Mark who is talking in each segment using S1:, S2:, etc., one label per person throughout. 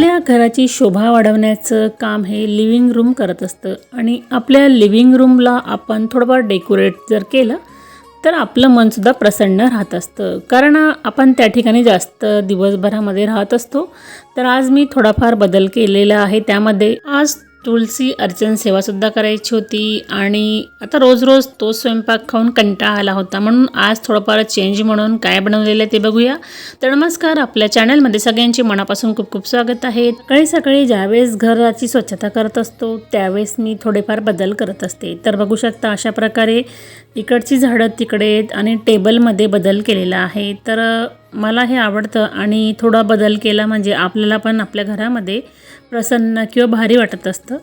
S1: आपल्या घराची शोभा वाढवण्याचं काम हे लिव्हिंग रूम करत असतं. आणि आपल्या लिव्हिंग रूमला आपण थोडंफार डेकोरेट जर केलं तर आपलं मनसुद्धा प्रसन्न राहत असतं. कारण आपण त्या ठिकाणी जास्त दिवसभरामध्ये राहत असतो. तर आज मी थोडाफार बदल केलेला आहे त्यामध्ये. आज तुलसी अर्चन सेवासुद्धा करायची होती आणि आता रोज रोज तो स्वयंपाक खाऊन कंटाळा आला होता. म्हणून आज थोडंफार चेंज म्हणून काय बनवलेलं आहे ते बघूया. तर नमस्कार आपल्या चॅनलमध्ये सगळ्यांचे मनापासून खूप खूप स्वागत आहे. सकाळी सकाळी ज्यावेळेस घराची स्वच्छता करत असतो त्यावेळेस मी थोडेफार बदल करत असते. तर बघू शकता अशा प्रकारे इकडची झाडं तिकडे आणि टेबलमध्ये बदल केलेला आहे. तर मला हे आवडतं आणि थोडा बदल केला म्हणजे आपल्याला पण आपल्या घरामध्ये प्रसन्न किंवा भारी वाटत असतं.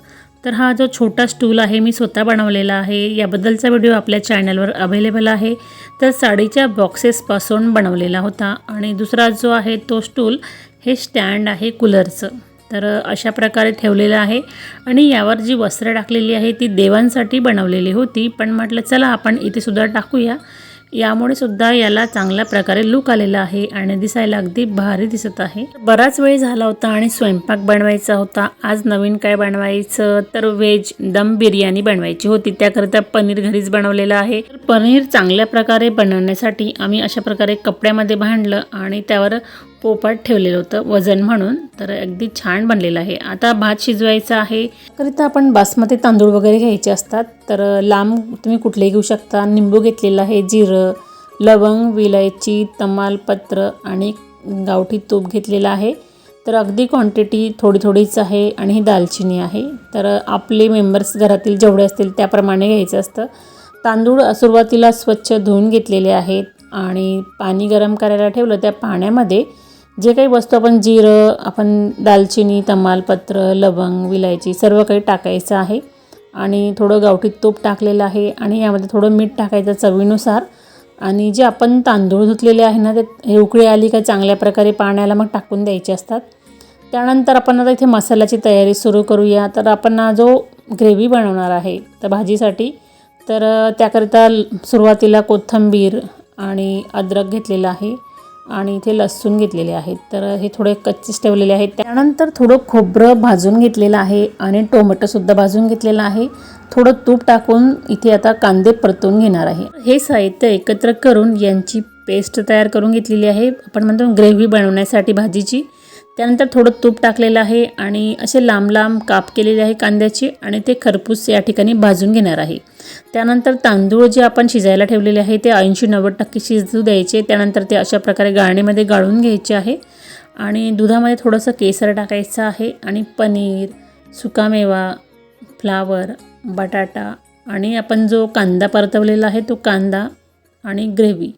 S1: तर हा जो छोटा स्टूल आहे मी स्वतः बनवलेला आहे. याबद्दलचा व्हिडिओ आपल्या चॅनलवर अवेलेबल आहे. तर साडीच्या बॉक्सेसपासून बनवलेला होता आणि दुसरा जो आहे तो स्टूल हे स्टँड आहे कूलरचं. तर अशा प्रकारे ठेवलेलं आहे आणि यावर जी वस्त्र टाकलेली आहे ती देवांसाठी बनवलेली होती. पण म्हटलं चला आपण इथे सुद्धा टाकूया. यामुळे सुद्धा याला चांगल्या प्रकारे लुक आलेला आहे आणि दिसायला अगदी भारी दिसत आहे. बराच वेळ झाला होता आणि स्वयंपाक बनवायचा होता. आज नवीन काय बनवायचं? तर व्हेज दम बिर्याणी बनवायची होती. त्याकरिता पनीर घरीच बनवलेलं आहे. पनीर चांगल्या प्रकारे बनवण्यासाठी आम्ही अशा प्रकारे कपड्यामध्ये भांडलं आणि त्यावर पोपट ठेवलेलं होतं वजन म्हणून. तर अगदी छान बनलेलं आहे. आता भात शिजवायचा आहे. करिता आपण बासमती तांदूळ वगैरे घ्यायचे असतात. तर लांब तुम्ही कुठलेही घेऊ शकता. निंबू घेतलेलं आहे जिरं लवंग विलायची तमालपत्र आणि गावठी तूप घेतलेलं आहे. तर अगदी क्वांटिटी थोडी थोडीच आहे आणि ही दालचिनी आहे. तर आपले मेंबर्स घरातील जेवढे असतील त्याप्रमाणे घ्यायचं असतं. तांदूळ सुरुवातीला स्वच्छ धुवून घेतलेले आहेत आणि पाणी गरम करायला ठेवलं त्या पाण्यामध्ये. जे काही वस्तू आपण जिरं आपण दालचिनी तमालपत्र लवंग विलायची सर्व काही टाकायचं आहे. आणि थोडं गावठी तूप टाकलेलं आहे आणि यामध्ये थोडं मीठ टाकायचं चवीनुसार. आणि जे आपण तांदूळ धुतलेले आहे ना ते हे उकळी आली का चांगल्या प्रकारे पाण्याला मग टाकून द्यायचे असतात. त्यानंतर आपण आता इथे मसाल्याची तयारी सुरू करूया. तर आपण जो ग्रेव्ही बनवणार आहे तर भाजीसाठी तर त्याकरिता सुरुवातीला कोथिंबीर आणि अद्रक घेतलेलं आहे. आणि इथे लसूण घेतलेले आहेत. तर हे थोडे कच्चेच ठेवलेले आहेत. त्यानंतर थोडं खोबरं भाजून घेतलेलं आहे आणि टोमॅटोसुद्धा भाजून घेतलेलं आहे. थोडं तूप टाकून इथे आता कांदे परतून घेणार आहे. हे साहित्य एकत्र करून यांची पेस्ट तयार करून घेतलेली आहे. आपण म्हणतो ग्रेव्ही बनवण्यासाठी भाजीची. त्यानंतर थोडं तूप टाकलेलं आहे आणि असे लांब लांब काप केलेले आहे कांद्याचे आणि ते खरपूस या ठिकाणी भाजून घेणार आहे. त्यानंतर तांदूळ जे आपण शिजायला ठेवलेले आहे ते ऐंशी नव्वद टक्के शिजू द्यायचे. त्यानंतर ते अशा प्रकारे गाळणीमध्ये गाळून घ्यायचे आहे. आणि दुधामध्ये थोडंसं केसर टाकायचं आहे आणि पनीर सुकामेवा फ्लावर बटाटा आणि आपण जो कांदा परतवलेला आहे तो कांदा आणि ग्रेव्ही.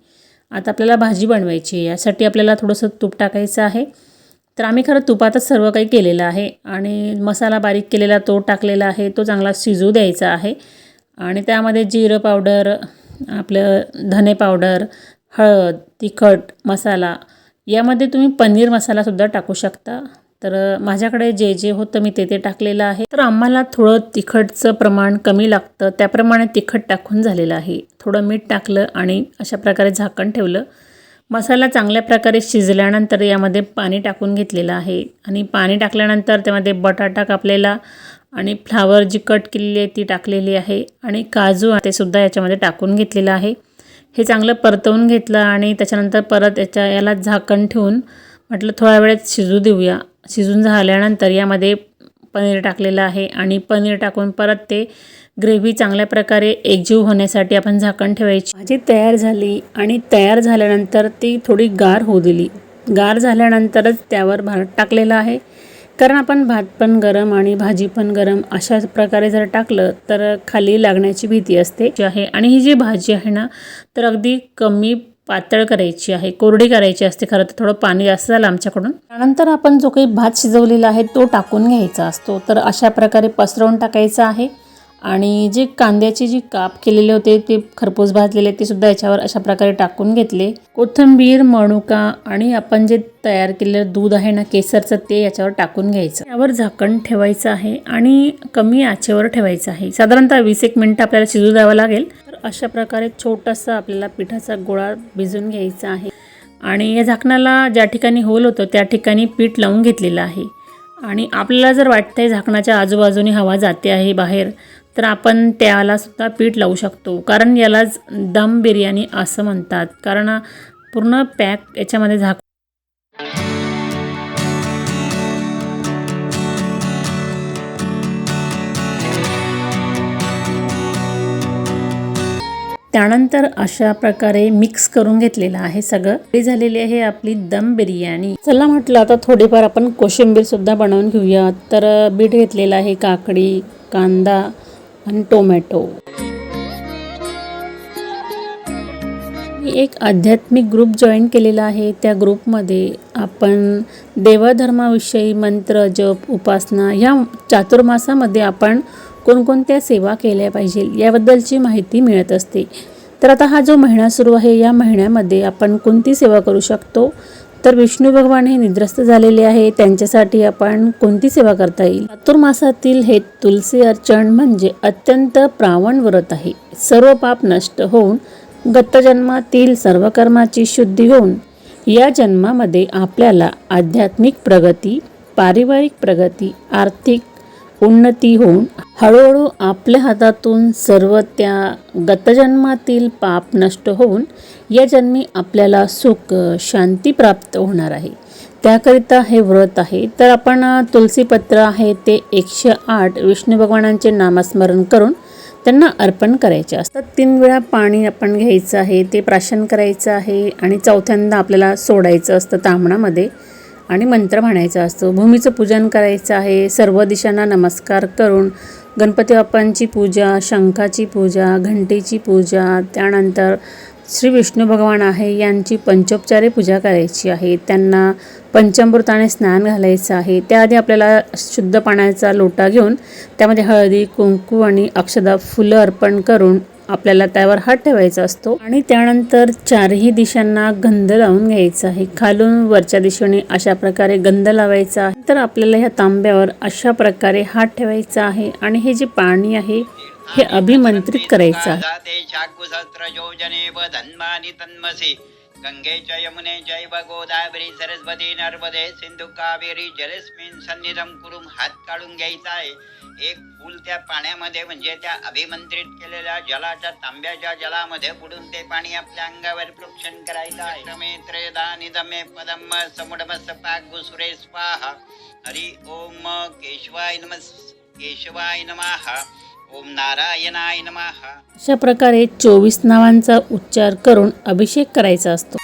S1: आता आपल्याला भाजी बनवायची आहे यासाठी आपल्याला थोडंसं तूप टाकायचं आहे. तर आम्ही खरं तुपातच सर्व काही केलेलं आहे आणि मसाला बारीक केलेला तो टाकलेला आहे तो चांगला शिजू द्यायचा आहे. आणि त्यामध्ये जिरं पावडर आपलं धने पावडर हळद तिखट मसाला यामध्ये तुम्ही पनीर मसालासुद्धा टाकू शकता. तर माझ्याकडे जे जे होतं मी ते ते टाकलेलं आहे. तर आम्हाला थोडं तिखटचं प्रमाण कमी लागतं. त्याप्रमाणे तिखट टाकून झालेलं आहे. थोडं मीठ टाकलं आणि अशा प्रकारे झाकण ठेवलं. मसाला चांगल्या प्रकारे शिजल्यानंतर यामध्ये पाणी टाकून घेतलेलं आहे. आणि पाणी टाकल्यानंतर त्यामध्ये बटाटा कापलेला आणि फ्लावर जी कट केलेली आहे ती टाकलेली आहे. आणि काजू ते सुद्धा याच्यामध्ये टाकून घेतलेलं आहे. हे चांगलं परतवून घेतलं आणि त्याच्यानंतर परत याच्या याला झाकण ठेवून म्हटलं थोड्या वेळात शिजू देऊया. शिजून झाल्यानंतर यामध्ये पनीर टाकलेलं आहे. आणि पनीर टाकून परत ते ग्रेव्ही चांगल्या प्रकारे एकजीव होण्यासाठी आपण झाकण ठेवायची. भाजी तयार झाली आणि तयार झाल्यानंतर ती थोडी गार होऊ दिली. गार झाल्यानंतरच त्यावर भात टाकलेलं आहे. कारण आपण भात पण गरम आणि भाजी पण गरम अशा प्रकारे जर टाकलं तर खाली लागण्याची भीती असते. जी आहे आणि ही जी भाजी आहे ना तर अगदी कमी पातळ करायची आहे कोरडी करायची असते खरं तर. थोडं पाणी जास्त झालं आमच्याकडून. त्यानंतर आपण जो काही भात शिजवलेला आहे तो टाकून घ्यायचा असतो. तर अशा प्रकारे पसरवून टाकायचा आहे. आणि जे कांद्याचे जी काप केलेले होते ते खरपूस भाजलेले ते सुद्धा याच्यावर अशा प्रकारे टाकून घेतले. कोथिंबीर मणुका आणि आपण जे तयार केलेलं दूध आहे ना केसरचं ते याच्यावर टाकून घ्यायचं. यावर झाकण ठेवायचं आहे आणि कमी आचेवर ठेवायचं आहे. साधारणतः वीस एक मिनटं आपल्याला शिजू द्यावं लागेल. तर अशा प्रकारे छोटासा आपल्याला पिठाचा गोळा भिजून घ्यायचा आहे. आणि या झाकणाला ज्या ठिकाणी होल होतं त्या ठिकाणी पीठ लावून घेतलेलं आहे. आणि आपल्याला जर वाटतंय झाकणाच्या आजूबाजूने हवा जाते आहे बाहेर तर आपण त्यालासुद्धा पीठ लावू शकतो. कारण यालाच दम बिर्याणी असं म्हणतात. कारण पूर्ण पॅक याच्यामध्ये झाक त्यानंतर अशा प्रकारे मिक्स करून घेतलेलं आहे सगळं. हे झालेली आहे आपली दम बिर्याणी. चला म्हटलं आता थोडीफार आपण कोशिंबीर सुद्धा बनवून घेऊया तर बीट घेतलेलं आहे काकडी कांदा आणि टोमॅटो. मी एक आध्यात्मिक ग्रुप जॉईन केलेला आहे. त्या ग्रुपमध्ये आपण देवधर्माविषयी मंत्र जप उपासना ह्या चातुर्मासामध्ये आपण कोणकोणत्या सेवा केल्या पाहिजे याबद्दलची माहिती मिळत असते. तर आता हा जो महिना सुरू आहे या महिन्यामध्ये आपण कोणती सेवा करू शकतो? तर विष्णू भगवान हे निद्रस्त झालेले आहे. त्यांच्यासाठी आपण कोणती सेवा करता येईल? चातुर्मासातील हे तुलसी अर्चन म्हणजे अत्यंत प्रावण व्रत आहे. सर्व पाप नष्ट होऊन गतजन्मातील सर्व कर्माची शुद्धी होऊन या जन्मामध्ये आपल्याला आध्यात्मिक प्रगती पारिवारिक प्रगती आर्थिक उन्नती होऊन हळूहळू आपल्या हातातून सर्व त्या गतजन्मातील पाप नष्ट होऊन या जन्मी आपल्याला सुख शांती प्राप्त होणार आहे. त्याकरिता हे व्रत आहे. तर आपण तुलसीपत्र आहे ते एकशे आठ विष्णू भगवानांचे नामस्मरण करून त्यांना अर्पण करायचे असतात. तीन वेळा पाणी आपण घ्यायचं आहे ते प्राशन करायचं आहे आणि चौथ्यांदा आपल्याला सोडायचं असतं तांबणामध्ये आणि मंत्र म्हणायचा असतो. भूमीचं पूजन करायचं आहे. सर्व दिशांना नमस्कार करून गणपती बाप्पांची पूजा शंखाची पूजा घंटेची पूजा त्यानंतर श्री विष्णू भगवान आहे यांची पंचोपचारे पूजा करायची आहे. त्यांना पंचामृताने स्नान घालायचं आहे. त्याआधी आपल्याला शुद्ध पाण्याचा लोटा घेऊन त्यामध्ये हळदी कुंकू आणि अक्षदा फुलं अर्पण करून आपल्याला त्यावर हात ठेवायचा असतो. आणि त्यानंतर चारही दिशांना गंध लावून घ्यायचा आहे. खालून वरच्या दिशेने अशा प्रकारे गंध लावायचा आहे. तर आपल्याला ह्या तांब्यावर अशा प्रकारे हात ठेवायचा आहे. आणि हे जे पाणी आहे हे अभिमंत्रित करायचं आहे.
S2: जाते शाकुसहस्र योजने व यमुने गोदावरी सरस्वती नर्मदे सिंधू कावेरी जलस्मिन सन्निधम करून हात काढून घ्यायचा आहे. एक फूल त्या पाण्यामध्ये म्हणजे त्या अभिमंत्रित केलेल्या जलाच्या तांब्याच्या जलामध्ये बुडून ते पाणी आपल्या अंगावर प्रोक्षण करायचं आहे. क्रमे त्रेदा निदमे पदम समुडम सपाग स्वाहा. हरि ओम केशवाय नम केशवाय नमः. ओम नारायणाय नमः.
S1: अशा प्रकारे चोवीस नावांचा उच्चार करून अभिषेक करायचा असतो.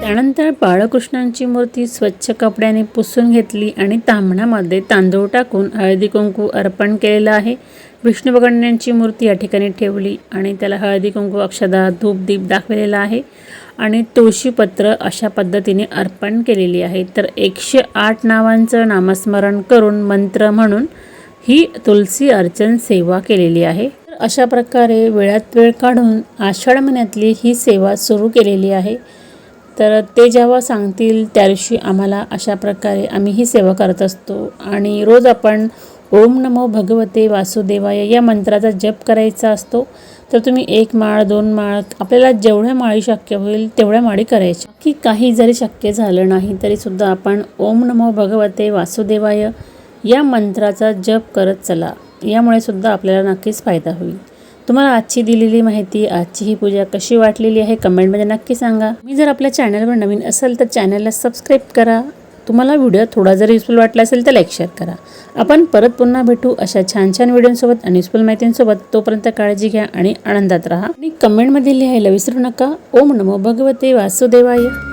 S1: त्यानंतर बाळकृष्णांची मूर्ती स्वच्छ कपड्याने पुसून घेतली आणि तांबणामध्ये तांदूळ टाकून हळदी कुंकू अर्पण केलेलं आहे. विष्णू भगवानांची मूर्ती या ठिकाणी ठेवली आणि त्याला हळदी कुंकू अक्षदा धूप दीप दाखवलेला आहे आणि तुळशीपत्र अशा पद्धतीने अर्पण केलेली आहे. तर एकशे आठ नावांचं नामस्मरण करून मंत्र म्हणून ही तुलसी अर्चन सेवा केलेली आहे. तर अशा प्रकारे वेळात वेळ काढून आषाढ महिन्यातली ही सेवा सुरू केलेली आहे. तर ते जेव्हा सांगतील त्या दिवशी आम्हाला अशा प्रकारे आम्ही ही सेवा करत असतो आणि रोज आपण ओम नमो भगवते वासुदेवाय. या मंत्राचा जप करायचा असतो तर तुम्ही एक माळ दोन माळ आपल्याला जेवढ्या माळी शक्य होईल तेवढ्या माळी करायच्या. की काही जरी शक्य झालं नाही तरीसुद्धा आपण ओम नमो भगवते वासुदेवाय या मंत्राचा जप करत चला. यामुळे सुद्धा आपल्याला नक्कीच फायदा होईल. तुम्हाला आजची दिलेली माहिती आजची ही पूजा कशी वाटलेली आहे कमेंटमध्ये नक्की सांगा. मी जर आपल्या चॅनलवर नवीन असेल तर चॅनलला सबस्क्राईब करा. तुम्हाला व्हिडिओ थोडा जर युजफुल वाटला असेल तर लाईक शेअर करा. आपण परत पुन्हा भेटू अशा छान छान व्हिडिओंसोबत आणि युजफुल माहितींसोबत. तोपर्यंत काळजी घ्या आणि आनंदात राहा. आणि कमेंटमध्ये लिहायला विसरू नका. ओम नमो भगवते वासुदेवाय.